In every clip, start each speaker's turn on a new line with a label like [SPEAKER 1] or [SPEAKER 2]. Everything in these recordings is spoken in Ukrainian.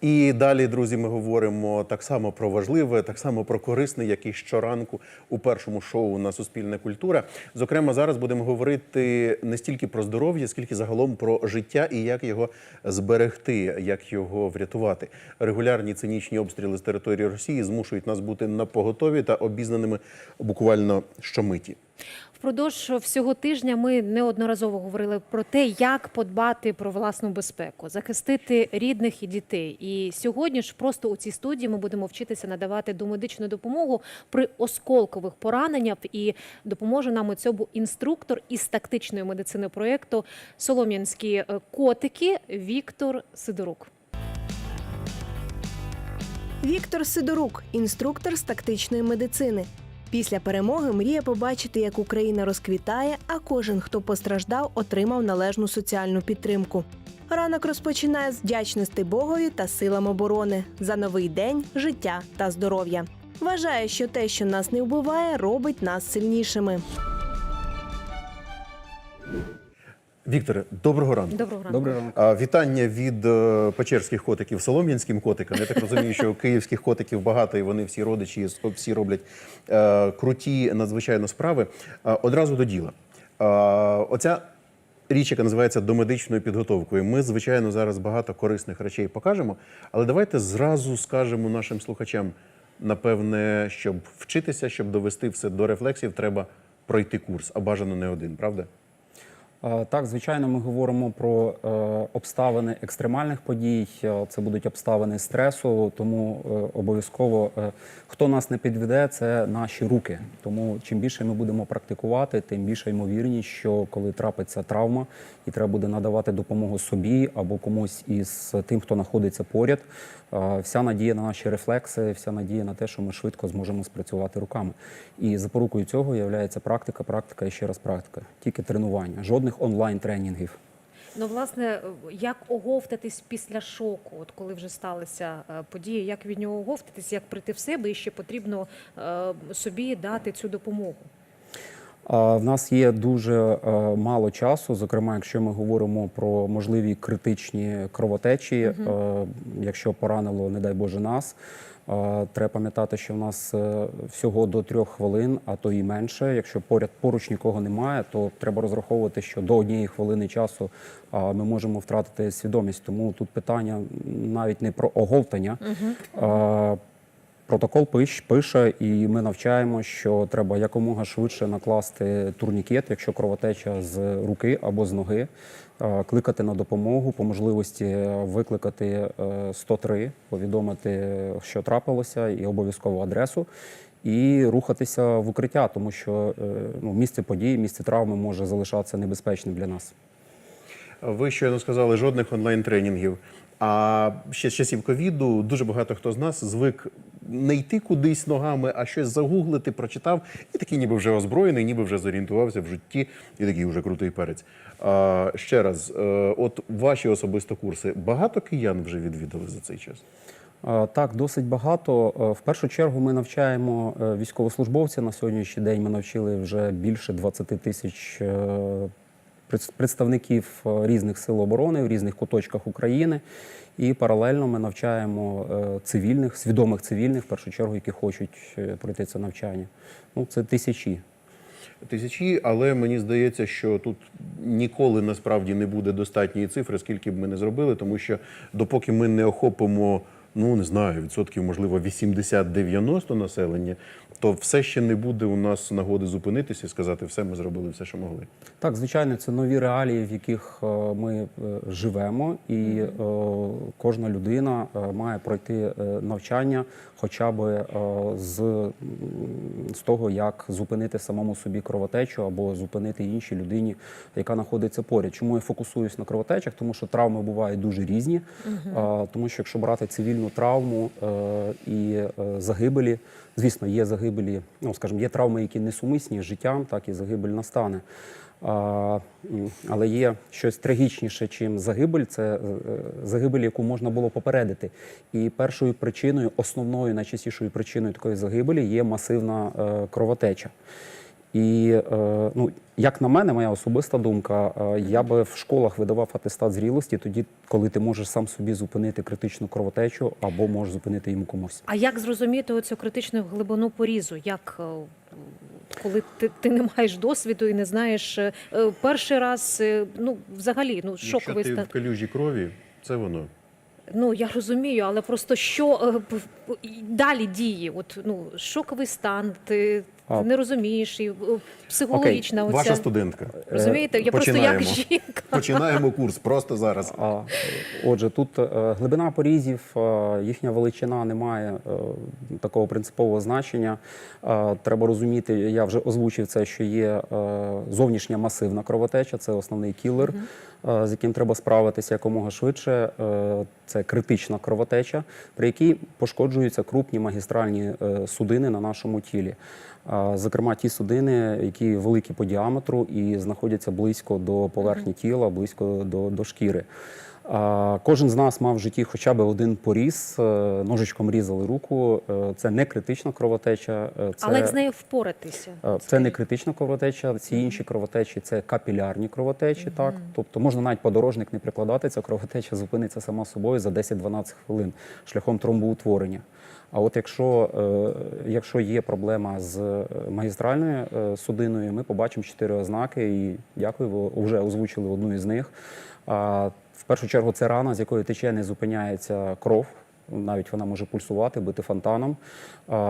[SPEAKER 1] І далі, друзі, ми говоримо так само про важливе, так само про корисне, як і щоранку у першому шоу на Суспільна культура. Зокрема, зараз будемо говорити не стільки про здоров'я, скільки загалом про життя і як його зберегти, як його врятувати. Регулярні цинічні обстріли з території Росії змушують нас бути на поготові та обізнаними буквально щомиті.
[SPEAKER 2] Впродовж всього тижня ми неодноразово говорили про те, як подбати про власну безпеку, захистити рідних і дітей. І сьогодні ж просто у цій студії ми будемо вчитися надавати домедичну допомогу при осколкових пораненнях. І допоможе нам у цьому інструктор із тактичної медицини проєкту Солом'янські е, котики Віктор Сидорук.
[SPEAKER 3] Віктор Сидорук, інструктор з тактичної медицини. Після перемоги мріє побачити, як Україна розквітає, а кожен, хто постраждав, отримав належну соціальну підтримку. Ранок розпочинає з вдячності Богові та силам оборони за новий день, життя та здоров'я. Вважає, що те, що нас не вбиває, робить нас сильнішими.
[SPEAKER 1] Вікторе, доброго ранку.
[SPEAKER 2] Доброго ранку.
[SPEAKER 1] А, Вітання від е, печерських котиків солом'янським котикам. Я так розумію, що київських котиків багато, і вони всі родичі, всі роблять е, круті надзвичайно справи. А, Одразу до діла. А, Оця річ, яка називається домедичною підготовкою. Ми, звичайно, зараз багато корисних речей покажемо, але давайте зразу скажемо нашим слухачам: напевне, щоб вчитися, щоб довести все до рефлексів, треба пройти курс, а бажано не один, правда?
[SPEAKER 4] Е, Так, звичайно, ми говоримо про е, обставини екстремальних подій. Е, Це будуть обставини стресу, тому обов'язково хто нас не підведе, це наші руки. Тому чим більше ми будемо практикувати, тим більша ймовірність, що коли трапиться травма і треба буде надавати допомогу собі або комусь із тим, хто знаходиться поряд. Вся надія на наші рефлекси, вся надія на те, що ми швидко зможемо спрацювати руками. І запорукою цього є практика, практика і ще раз практика. Тільки тренування, жодних онлайн-тренінгів.
[SPEAKER 2] Ну, власне, як оговтатись після шоку, от коли вже сталися е, події, як від нього оговтатись, як прийти в себе, і ще потрібно е, собі дати цю допомогу.
[SPEAKER 4] В нас є дуже е, мало часу. Зокрема, якщо ми говоримо про можливі критичні кровотечі, е, якщо поранило, не дай Боже, нас. Треба пам'ятати, що в нас е, всього до трьох хвилин, а то і менше. Якщо поряд поруч нікого немає, то треба розраховувати, що до однієї хвилини часу ми можемо втратити свідомість. Тому тут питання навіть не про оговтання. а Протокол пиш, пише, і ми навчаємо, що треба якомога швидше накласти турнікет, якщо кровотеча з руки або з ноги, е, кликати на допомогу, по можливості викликати е, 103, повідомити, що трапилося, і обов'язково адресу, і рухатися в укриття, тому що е, ну, місце події, місце травми може залишатися небезпечним для нас.
[SPEAKER 1] Ви щойно сказали жодних онлайн-тренінгів. А ще з часів ковіду дуже багато хто з нас звик не йти кудись ногами, а щось загуглити, прочитав, і такий ніби вже озброєний, ніби вже зорієнтувався в житті, і такий вже крутий перець. А, ще раз, е, от ваші особисто курси, багато киян вже відвідали за цей час?
[SPEAKER 4] Е, Так, досить багато. Е, В першу чергу ми навчаємо військовослужбовців. На сьогоднішній день ми навчили вже більше 20 тисяч представників е, різних сил оборони в різних куточках України. І паралельно ми навчаємо е, цивільних, свідомих цивільних, в першу чергу, які хочуть е, пройти це навчання. Ну, це тисячі.
[SPEAKER 1] Тисячі, але мені здається, що тут ніколи насправді не буде достатньої цифри, скільки б ми не зробили, тому що допоки ми не охопимо, ну не знаю, відсотків, можливо, 80-90 населення, то все ще не буде у нас нагоди зупинитися і сказати, все, ми зробили все, що могли.
[SPEAKER 4] Так, звичайно, це нові реалії, в яких е, ми е, живемо, і е, кожна людина має пройти навчання хоча б з, з того, як зупинити самому собі кровотечу або зупинити іншій людині, яка знаходиться поряд. Чому я фокусуюсь на кровотечах? Тому що травми бувають дуже різні. Тому що якщо брати цивільну травму е, і е, загибелі, звісно, є загибелі, ну скажімо, є травми, які несумисні з життям, так і загибель настане. Але є щось трагічніше, чим загибель. Це е, загибель, яку можна було попередити. І першою причиною, основною найчастішою причиною такої загибелі є масивна кровотеча. І е, ну, як на мене, моя особиста думка, е, я би в школах видавав атестат зрілості тоді, коли ти можеш сам собі зупинити критичну кровотечу або можеш зупинити йому комусь.
[SPEAKER 2] А як зрозуміти оцю критичну глибину порізу? Як е, коли ти, ти не маєш досвіду і не знаєш перший раз, ну взагалі, ну
[SPEAKER 1] Якщо
[SPEAKER 2] шоковий
[SPEAKER 1] ти
[SPEAKER 2] стан.
[SPEAKER 1] в калюжі крові, це воно.
[SPEAKER 2] Ну я розумію, але просто що е, далі діє? От ну шоковий стан, ти. Ти не розумієш, і психологічна оця.
[SPEAKER 1] Ваша студентка.
[SPEAKER 2] Розумієте? Я просто
[SPEAKER 1] Починаємо.
[SPEAKER 2] як жінка.
[SPEAKER 1] Починаємо курс просто зараз.
[SPEAKER 4] А, отже, тут е, глибина порізів, е, їхня величина не має е, такого принципового значення. Треба розуміти, я вже озвучив це, що є зовнішня масивна кровотеча, це основний кілер, е, з яким треба справитися якомога швидше. Це критична кровотеча, при якій пошкоджуються крупні магістральні судини на нашому тілі. Зокрема, ті судини, які великі по діаметру і знаходяться близько до поверхні тіла, близько до, до шкіри. Кожен з нас мав в житті хоча б один поріз, е, ножичком різали руку. Е, Це не критична кровотеча. е, Це...
[SPEAKER 2] Але як з нею впоратися?
[SPEAKER 4] Це не критична кровотеча, ці інші кровотечі це капілярні кровотечі. Так, тобто можна навіть подорожник не прикладати, ця кровотеча зупиниться сама собою за 10-12 хвилин шляхом тромбоутворення. А от якщо, е, якщо є проблема з е, магістральною е, судиною, ми побачимо чотири ознаки, і дякую, ви вже озвучили одну із них. В першу чергу це рана, з якої тече, не зупиняється кров. Навіть вона може пульсувати, бити фонтаном.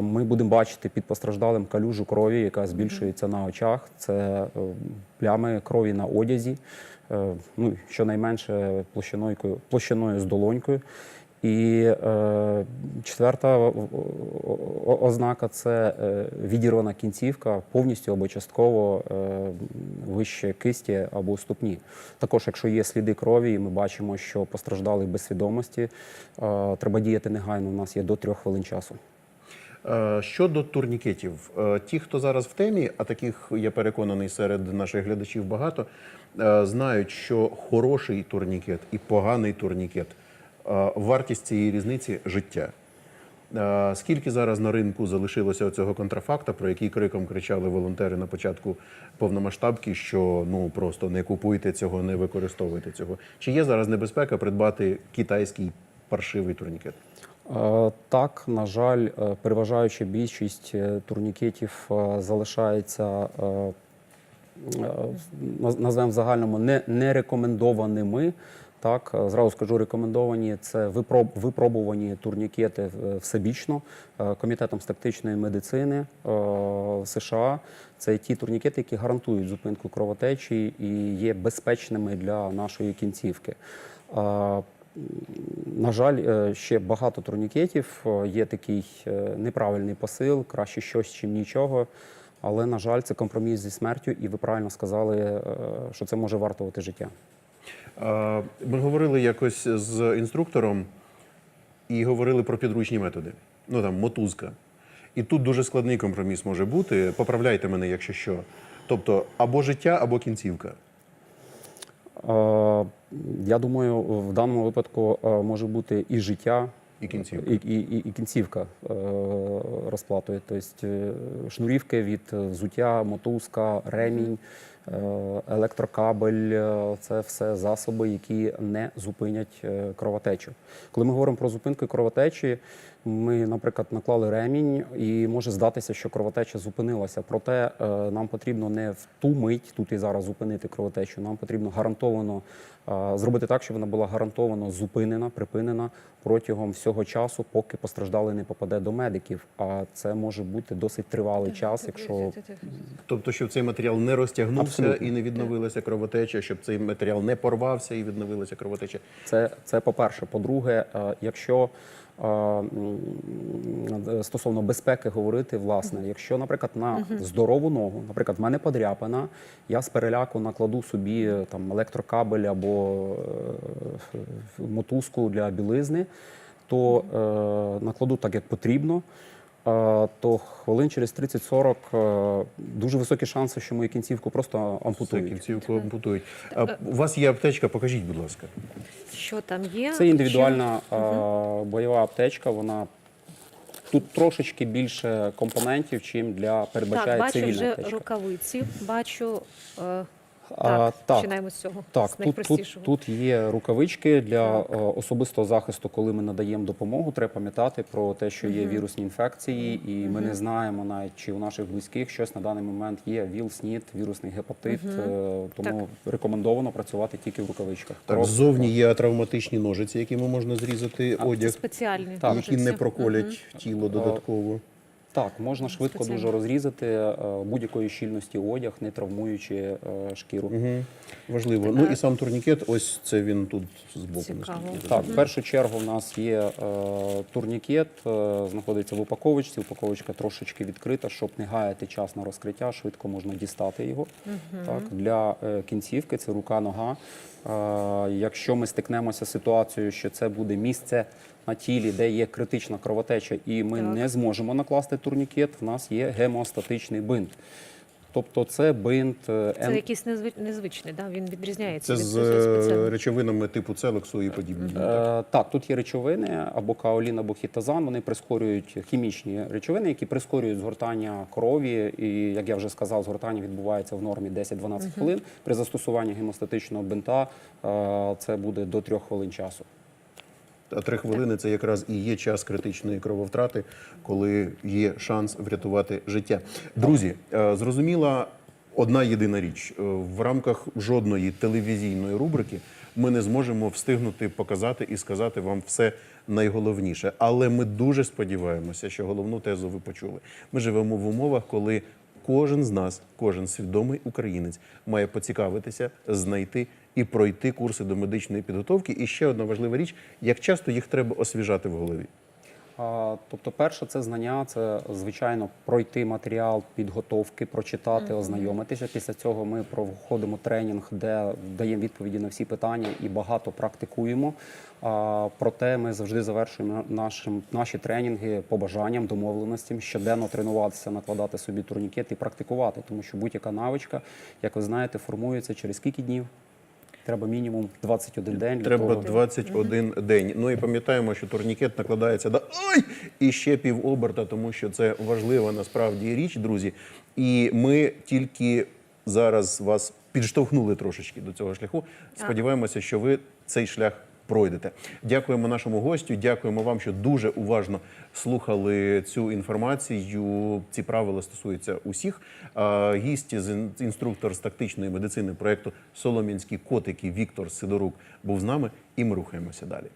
[SPEAKER 4] Ми будемо бачити під постраждалим калюжу крові, яка збільшується на очах. Це плями крові на одязі, ну щонайменше площиною, площиною з долонькою. І е, четверта ознака це е, відірвана кінцівка повністю або частково е, вище кисті або ступні. Також, якщо є сліди крові, і ми бачимо, що постраждали без свідомості, е, треба діяти негайно. У нас є до трьох хвилин часу.
[SPEAKER 1] Е, Щодо турнікетів, е, ті, хто зараз в темі, а таких я переконаний серед наших глядачів багато, знають, що хороший турнікет і поганий турнікет вартість цієї різниці життя. Е, Скільки зараз на ринку залишилося цього контрафакта, про який криком кричали волонтери на початку повномасштабки, що ну просто не купуйте цього, не використовуйте цього. Чи є зараз небезпека придбати китайський паршивий турнікет?
[SPEAKER 4] Е, Так, на жаль, е, переважаюча більшість е, турнікетів е, залишається, е, е, назвемо в загальному, не, не рекомендованими. Так, е, зразу скажу, рекомендовані це випроб, випробувані турнікети е, всебічно е, комітетом з тактичної медицини США. Це ті турнікети, які гарантують зупинку кровотечі і є безпечними для нашої кінцівки. На жаль, ще багато турнікетів. Є такий неправильний посил, краще щось, чим нічого. Але, на жаль, це компроміс зі смертю, і ви правильно сказали, що це може вартувати життя.
[SPEAKER 1] Ми говорили якось з інструктором і говорили про підручні методи. Ну там мотузка. І тут дуже складний компроміс може бути. Поправляйте мене, якщо що. Тобто або життя, або кінцівка.
[SPEAKER 4] Я думаю, в даному випадку може бути і життя,
[SPEAKER 1] І кінцівка.
[SPEAKER 4] і, і, і, кінцівка розплатою. Тобто е, шнурівки від взуття, мотузка, ремінь, електрокабель е, це все засоби, які не зупинять е, кровотечу. Коли ми говоримо про зупинку кровотечі, ми, наприклад, наклали ремінь, і може здатися, що кровотеча зупинилася. Проте е, нам потрібно не в ту мить тут і зараз зупинити кровотечу. Нам потрібно гарантовано е, зробити так, щоб вона була гарантовано зупинена, припинена протягом всього часу, поки постраждалий не попаде до медиків. А це може бути досить тривалий час, якщо
[SPEAKER 1] Тобто, щоб цей матеріал не розтягнувся
[SPEAKER 4] Абсолютно.
[SPEAKER 1] і не відновилася кровотеча, щоб цей матеріал не порвався і відновилася кровотеча.
[SPEAKER 4] Це, це по-перше. По-друге, е, якщо е, е, стосовно безпеки говорити, власне, якщо, наприклад, на здорову ногу, наприклад, в мене подряпана, я з переляку накладу собі там електрокабель або мотузку для білизни, то е, накладу так, як потрібно. Е, То хвилин через 30-40 е, дуже високі шанси, що мою кінцівку просто ампутують.
[SPEAKER 1] кінцівку ампутують. А у вас є аптечка, покажіть, будь ласка.
[SPEAKER 2] Що там є?
[SPEAKER 4] Це індивідуальна е, бойова аптечка. Вона тут трошечки більше компонентів, чим для передбачає
[SPEAKER 2] Так, бачу
[SPEAKER 4] цивільна
[SPEAKER 2] вже
[SPEAKER 4] аптечка.
[SPEAKER 2] рукавиці, бачу. Е,
[SPEAKER 4] А,
[SPEAKER 2] так,
[SPEAKER 4] так.
[SPEAKER 2] починаємо з цього.
[SPEAKER 4] Так,
[SPEAKER 2] з
[SPEAKER 4] тут, тут, тут є рукавички для
[SPEAKER 2] Так.
[SPEAKER 4] е, особистого захисту, коли ми надаємо допомогу. Треба пам'ятати про те, що є вірусні інфекції, і ми не знаємо навіть, чи у наших близьких щось на даний момент є ВІЛ, СНІД, вірусний гепатит. е, Тому рекомендовано працювати тільки в рукавичках.
[SPEAKER 1] Так,
[SPEAKER 4] Просто-
[SPEAKER 1] ззовні є травматичні ножиці, якими можна зрізати
[SPEAKER 2] Це
[SPEAKER 1] одяг,
[SPEAKER 2] спеціальні
[SPEAKER 4] Так.
[SPEAKER 1] які
[SPEAKER 2] ножиці.
[SPEAKER 1] не проколять тіло додатково.
[SPEAKER 4] Так, можна швидко
[SPEAKER 2] Спеціально.
[SPEAKER 4] дуже розрізати е, будь-якої щільності одяг, не травмуючи е, шкіру.
[SPEAKER 1] Угу. Важливо. Ну і сам турнікет, ось це він тут збоку.
[SPEAKER 2] Цікаво.
[SPEAKER 4] Так, в першу чергу в нас є е, турнікет, е, знаходиться в упаковочці. Упаковочка трошечки відкрита, щоб не гаяти час на розкриття, швидко можна дістати його. Так, для е, кінцівки це рука, нога. Якщо ми стикнемося з ситуацією, що це буде місце на тілі, де є критична кровотеча, і ми
[SPEAKER 2] Так.
[SPEAKER 4] не зможемо накласти турнікет, в нас є гемостатичний бинт. Тобто це бинт е,
[SPEAKER 2] Це
[SPEAKER 4] ен-
[SPEAKER 2] якийсь незвичний, да? він відрізняється
[SPEAKER 1] Це
[SPEAKER 2] від
[SPEAKER 1] з е, речовинами типу целексу і подібні.
[SPEAKER 4] Е, так, тут є речовини або каолін, або хітазан. Вони прискорюють хімічні речовини, які прискорюють згортання крові. І як я вже сказав, згортання відбувається в нормі 10-12 хвилин. При застосуванні гемостатичного бинта е, це буде до 3 хвилин часу.
[SPEAKER 1] А три хвилини це якраз і є час критичної крововтрати, коли є шанс врятувати життя. Друзі, е, зрозуміла одна єдина річ: Е, в рамках жодної телевізійної рубрики ми не зможемо встигнути показати і сказати вам все найголовніше. Але ми дуже сподіваємося, що головну тезу ви почули. Ми живемо в умовах, коли кожен з нас, кожен свідомий українець має поцікавитися, знайти і пройти курси до медичної підготовки. І ще одна важлива річ: як часто їх треба освіжати в голові.
[SPEAKER 4] Тобто, перше, це знання, це звичайно пройти матеріал підготовки, прочитати, ознайомитися. Після цього ми проходимо тренінг, де даємо відповіді на всі питання і багато практикуємо. Проте ми завжди завершуємо нашим, наші тренінги побажанням, домовленостям, щоденно тренуватися, накладати собі турнікет і практикувати, тому що будь-яка навичка, як ви знаєте, формується через скільки днів. Треба мінімум 21 день. для
[SPEAKER 1] Треба
[SPEAKER 4] того,
[SPEAKER 1] 21 день. Ну і пам'ятаємо, що турнікет накладається до ой! і ще пів оберта, тому що це важлива насправді річ, друзі. І ми тільки зараз вас підштовхнули трошечки до цього шляху. Сподіваємося, що ви цей шлях пройдете. Дякуємо нашому гостю. Дякуємо вам, що дуже уважно слухали цю інформацію. Ці правила стосуються усіх. Гість з інструктор з тактичної медицини проекту Солом'янські котики Віктор Сидорук був з нами, і ми рухаємося далі.